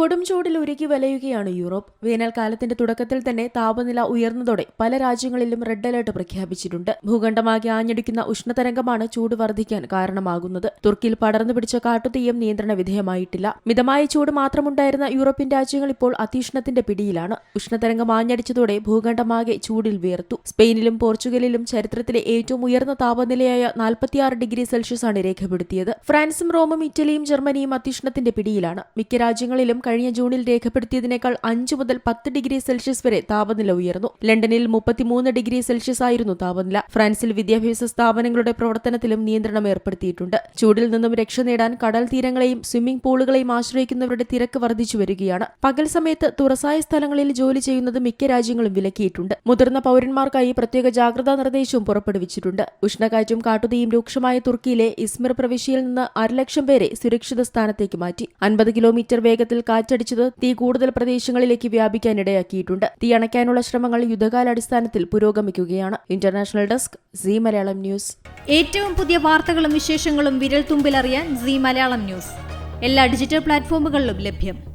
കൊടും ചൂടിൽ ഉരുകി വലയുകയാണ് യൂറോപ്പ്. വേനൽക്കാലത്തിന്റെ തുടക്കത്തിൽ തന്നെ താപനില ഉയർന്നതോടെ പല രാജ്യങ്ങളിലും റെഡ് അലർട്ട് പ്രഖ്യാപിച്ചിട്ടുണ്ട്. ഭൂഖണ്ഡമാകെ ആഞ്ഞടിക്കുന്ന ഉഷ്ണതരംഗമാണ് ചൂട് വർദ്ധിക്കാൻ കാരണമാകുന്നത്. തുർക്കിയിൽ പടർന്നു പിടിച്ച കാട്ടുതീയും നിയന്ത്രണ വിധേയമായിട്ടില്ല. മിതമായ ചൂട് മാത്രമുണ്ടായിരുന്ന യൂറോപ്യൻ രാജ്യങ്ങൾ ഇപ്പോൾ അതീഷ്ണത്തിന്റെ പിടിയിലാണ്. ഉഷ്ണതരംഗം ആഞ്ഞടിച്ചതോടെ ഭൂഖണ്ഡമാകെ ചൂടിൽ വിയർത്തു സ്പെയിനിലും പോർച്ചുഗലിലും ചരിത്രത്തിലെ ഏറ്റവും ഉയർന്ന താപനിലയായ നാൽപ്പത്തിയാറ് ഡിഗ്രി സെൽഷ്യസ് ആണ് രേഖപ്പെടുത്തിയത്. ഫ്രാൻസും റോമും ഇറ്റലിയും ജർമ്മനിയും അതീഷ്ണത്തിന്റെ പിടിയിലാണ്. മിക്ക രാജ്യങ്ങളിലും കഴിഞ്ഞ ജൂണിൽ രേഖപ്പെടുത്തിയതിനേക്കാൾ അഞ്ചു മുതൽ പത്ത് ഡിഗ്രി സെൽഷ്യസ് വരെ താപനില ഉയർന്നു. ലണ്ടനിൽ മുപ്പത്തിമൂന്ന് ഡിഗ്രി സെൽഷ്യസ് ആയിരുന്നു താപനില. ഫ്രാൻസിൽ വിദ്യാഭ്യാസ സ്ഥാപനങ്ങളുടെ പ്രവർത്തനത്തിലും നിയന്ത്രണം ഏർപ്പെടുത്തിയിട്ടുണ്ട്. ചൂടിൽ നിന്നും രക്ഷ നേടാൻ കടൽ തീരങ്ങളെയും സ്വിമ്മിംഗ് പൂളുകളെയും ആശ്രയിക്കുന്നവരുടെ തിരക്ക് വർദ്ധിച്ചു വരികയാണ്. പകൽ സമയത്ത് തുറസായ സ്ഥലങ്ങളിൽ ജോലി ചെയ്യുന്നത് മിക്ക രാജ്യങ്ങളും വിലക്കിയിട്ടുണ്ട്. മുതിർന്ന പൌരന്മാർക്കായി പ്രത്യേക ജാഗ്രതാ നിർദ്ദേശവും പുറപ്പെടുവിച്ചിട്ടുണ്ട്. ഉഷ്ണക്കാറ്റും കാട്ടുതീയും രൂക്ഷമായ തുർക്കിയിലെ ഇസ്മിർ പ്രവിശ്യയിൽ നിന്ന് അരലക്ഷം പേരെ സുരക്ഷിത സ്ഥാനത്തേക്ക് മാറ്റി. അൻപത് കിലോമീറ്റർ വേഗത്തിൽ കാറ്റടിച്ചത് തീ കൂടുതൽ പ്രദേശങ്ങളിലേക്ക് വ്യാപിക്കാനിടയാക്കിയിട്ടുണ്ട്. തീ അണയ്ക്കാനുള്ള ശ്രമങ്ങൾ യുദ്ധകാലാടിസ്ഥാനത്തിൽ പുരോഗമിക്കുകയാണ്. International desk C Malayalam news. ഏറ്റവും പുതിയ വാർത്തകളും വിശേഷങ്ങളും വിരൽ തുമ്പിലറിയാൻ സി മലയാളം ന്യൂസ്. എല്ലാ ഡിജിറ്റൽ പ്ലാറ്റ്ഫോമുകളിലും ലഭ്യം.